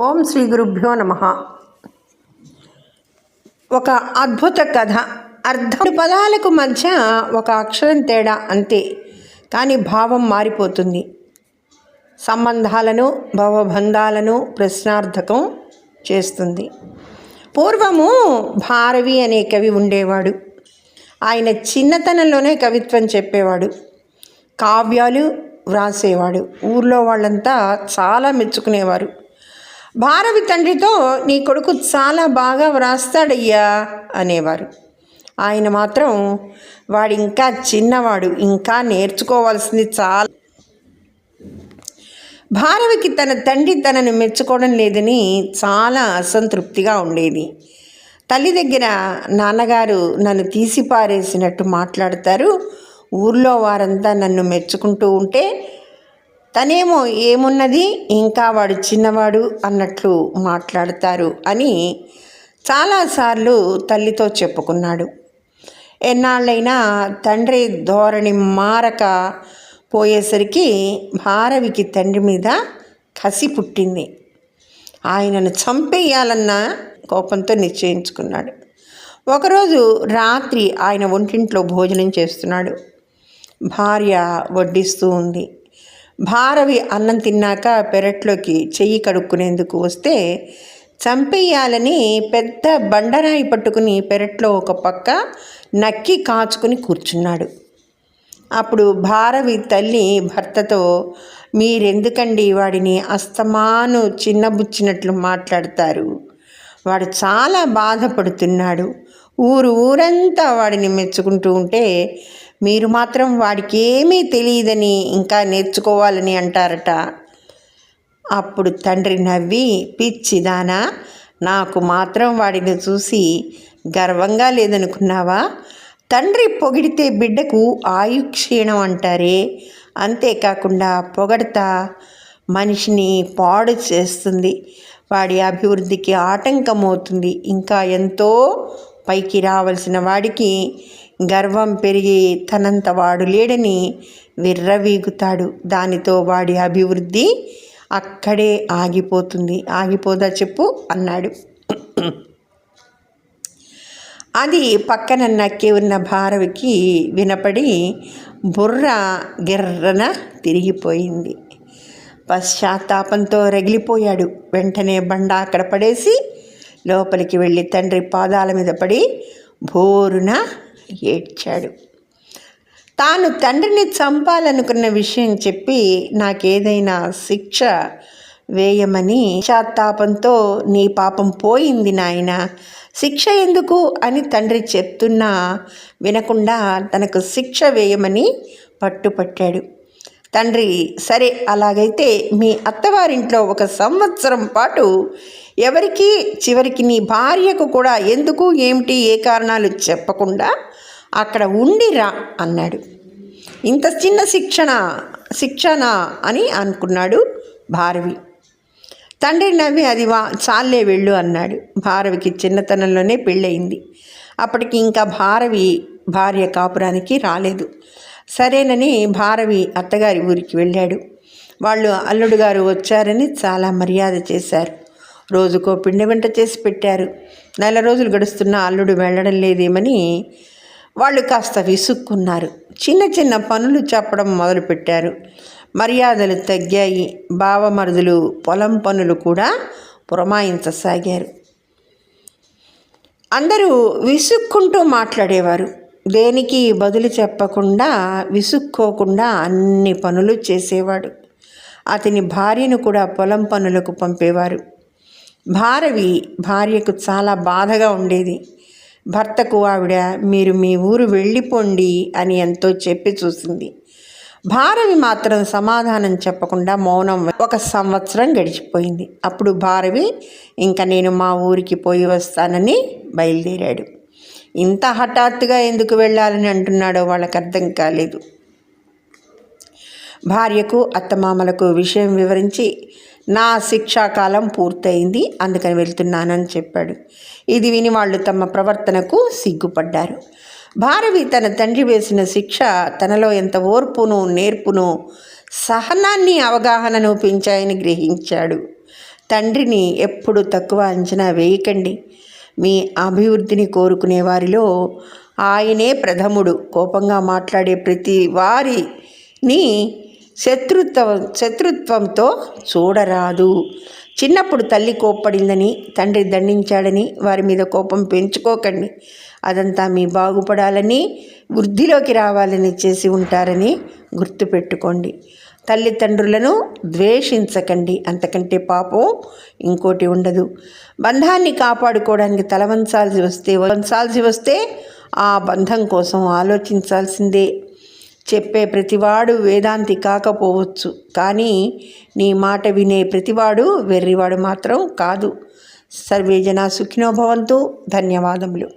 ఓం శ్రీ గురుభ్యో నమ. ఒక అద్భుత కథ. అర్ధం. పదాలకు మధ్య ఒక అక్షరం తేడా అంతే కానీ భావం మారిపోతుంది. సంబంధాలను భవబంధాలను ప్రశ్నార్థకం చేస్తుంది. పూర్వము భారవి అనే కవి ఉండేవాడు. ఆయన చిన్నతనంలోనే కవిత్వం చెప్పేవాడు. కావ్యాలు వ్రాసేవాడు. ఊర్లో వాళ్ళంతా చాలా మెచ్చుకునేవారు. భారవి తండ్రితో నీ కొడుకు చాలా బాగా వ్రాస్తాడయ్యా అనేవారు. ఆయన మాత్రం వాడు ఇంకా చిన్నవాడు ఇంకా నేర్చుకోవాల్సింది చాలా. భారవికి తన తండ్రి తనను మెచ్చుకోవడం లేదని చాలా అసంతృప్తిగా ఉండేది. తల్లి దగ్గర నాన్నగారు నన్ను తీసి పారేసినట్టు మాట్లాడతారు. ఊర్లో వారంతా నన్ను మెచ్చుకుంటూ ఉంటే తనేమో ఏమున్నది? ఇంకా వాడు చిన్నవాడు అన్నట్లు మాట్లాడతారు అని చాలాసార్లు తల్లితో చెప్పుకున్నాడు. ఎన్నాళ్ళైనా తండ్రి ధోరణి మారక పోయేసరికి భారవికి తండ్రి మీద కసి పుట్టింది. ఆయనను చంపేయాలన్న కోపంతో నిశ్చయించుకున్నాడు. ఒకరోజు రాత్రి ఆయన ఒంటింట్లో భోజనం చేస్తున్నాడు. భార్య వడ్డిస్తూ ఉంది. భారవి అన్నం తిన్నాక పెరట్లోకి చెయ్యి కడుక్కునేందుకు వస్తే చంపేయాలని పెద్ద బండరాయి పట్టుకుని పెరట్లో ఒక పక్క నక్కి కాచుకుని కూర్చున్నాడు. అప్పుడు భారవి తల్లి భర్తతో మీరెందుకండి వాడిని అస్తమాను చిన్నబుచ్చినట్లు మాట్లాడతారు? వాడు చాలా బాధపడుతున్నాడు. ఊరు ఊరంతా వాడిని మెచ్చుకుంటూ ఉంటే మీరు మాత్రం వాడికి ఏమీ తెలియదని ఇంకా నేర్చుకోవాలని అంటారట. అప్పుడు తండ్రి నవ్వి పిచ్చిదానా నాకు మాత్రం వాడిని చూసి గర్వంగా లేదనుకున్నావా? తండ్రి పొగిడితే బిడ్డకు ఆయు క్షీణం అంటారే అంతేకాకుండా పొగడతా మనిషిని పాడు చేస్తుంది. వాడి అభివృద్ధికి ఆటంకం అవుతుంది ఇంకా ఎంతో పైకి రావలసిన వాడికి గర్వం పెరిగి తనంత వాడు లేడని విర్రవీగుతాడు. దానితో వాడి అభివృద్ధి అక్కడే ఆగిపోతుంది. ఆగిపోదా చెప్పు అన్నాడు. అది పక్కన నక్కి ఉన్న భారవికి వినపడి బుర్ర గిర్రన తిరిగిపోయింది. పశ్చాత్తాపంతో రగిలిపోయాడు. వెంటనే బండ అక్కడ పడేసి లోపలికి వెళ్ళి తండ్రి పాదాల మీద పడి బోరున ఏడ్చాడు. తాను తండ్రిని చంపాలనుకున్న విషయం చెప్పి నాకేదైనా శిక్ష వేయమని పశ్చాత్తాపంతో నీ పాపం పోయింది నాయన. శిక్ష ఎందుకు? అని తండ్రి చెప్తున్నా వినకుండా తనకు శిక్ష వేయమని పట్టుపట్టాడు. తండ్రి సరే అలాగైతే మీ అత్తవారింట్లో ఒక సంవత్సరం పాటు ఎవరికి చివరికి నీ భార్యకు కూడా ఎందుకు ఏమిటి ఏ కారణాలు చెప్పకుండా అక్కడ ఉండిరా అన్నాడు. ఇంత చిన్న శిక్షణ శిక్షణ అని అనుకున్నాడు భారవి. తండ్రి నవ్వి అది వా చాలే వెళ్ళు అన్నాడు. భారవికి చిన్నతనంలోనే పెళ్ళయింది. అప్పటికి ఇంకా భారవి భార్య కాపురానికి రాలేదు. సరేనని భారవి అత్తగారి ఊరికి వెళ్ళాడు. వాళ్ళు అల్లుడు గారు వచ్చారని చాలా మర్యాద చేశారు. రోజుకో పిండి వంట చేసి పెట్టారు. నెల రోజులు గడుస్తున్న అల్లుడు వెళ్ళడం లేదేమని వాళ్ళు కాస్త విసుక్కున్నారు. చిన్న చిన్న పనులు చెప్పడం మొదలుపెట్టారు మర్యాదలు తగ్గాయి. బావమరుదులు పొలం పనులు కూడా పురమాయించసాగారు. అందరూ విసుక్కుంటూ మాట్లాడేవారు. దేనికి బదులు చెప్పకుండా విసుక్కోకుండా అన్ని పనులు చేసేవాడు. అతని భార్యను కూడా పొలం పనులకు పంపేవారు. భారవి భార్యకు చాలా బాధగా ఉండేది. భర్తకు ఆవిడ మీరు మీ ఊరు వెళ్ళిపోండి అని ఎంతో చెప్పి చూసింది. భారవి మాత్రం సమాధానం చెప్పకుండా మౌనం ఒక సంవత్సరం గడిచిపోయింది. అప్పుడు భారవి ఇంకా నేను మా ఊరికి పోయి వస్తానని బయలుదేరాడు. ఇంత హఠాత్తుగా ఎందుకు వెళ్ళాలని అంటున్నాడో వాళ్ళకి అర్థం కాలేదు. భార్యకు అత్తమామలకు విషయం వివరించి నా శిక్షాకాలం పూర్తయింది అందుకని వెళ్తున్నానని చెప్పాడు. ఇది విని వాళ్ళు తమ ప్రవర్తనకు సిగ్గుపడ్డారు. భారవి తన తండ్రి వేసిన శిక్ష తనలో ఎంత ఓర్పును నేర్పును సహనాన్ని అవగాహనను పెంచాయని గ్రహించాడు. తండ్రిని ఎప్పుడు తక్కువ అంచనా వేయకండి. మీ అభివృద్ధిని కోరుకునే వారిలో ఆయనే ప్రథముడు. కోపంగా మాట్లాడే ప్రతి వారిని శత్రుత్వం శత్రుత్వంతో చూడరాదు. చిన్నప్పుడు తల్లి కోప్పడిందని తండ్రి దండించాడని వారి మీద కోపం పెంచుకోకండి. అదంతా మీ బాగుపడాలని వృద్ధిలోకి రావాలని చేసి ఉంటారని గుర్తుపెట్టుకోండి. తల్లిదండ్రులను ద్వేషించకండి. అంతకంటే పాపం ఇంకోటి ఉండదు. బంధాన్ని కాపాడుకోవడానికి తలవంచాల్సి వస్తే వంచాల్సి వస్తే ఆ బంధం కోసం ఆలోచించాల్సిందే. చెప్పే ప్రతివాడు వేదాంతి కాకపోవచ్చు కానీ నీ మాట వినే ప్రతివాడు వెర్రివాడు మాత్రం కాదు. సర్వే జన ధన్యవాదములు.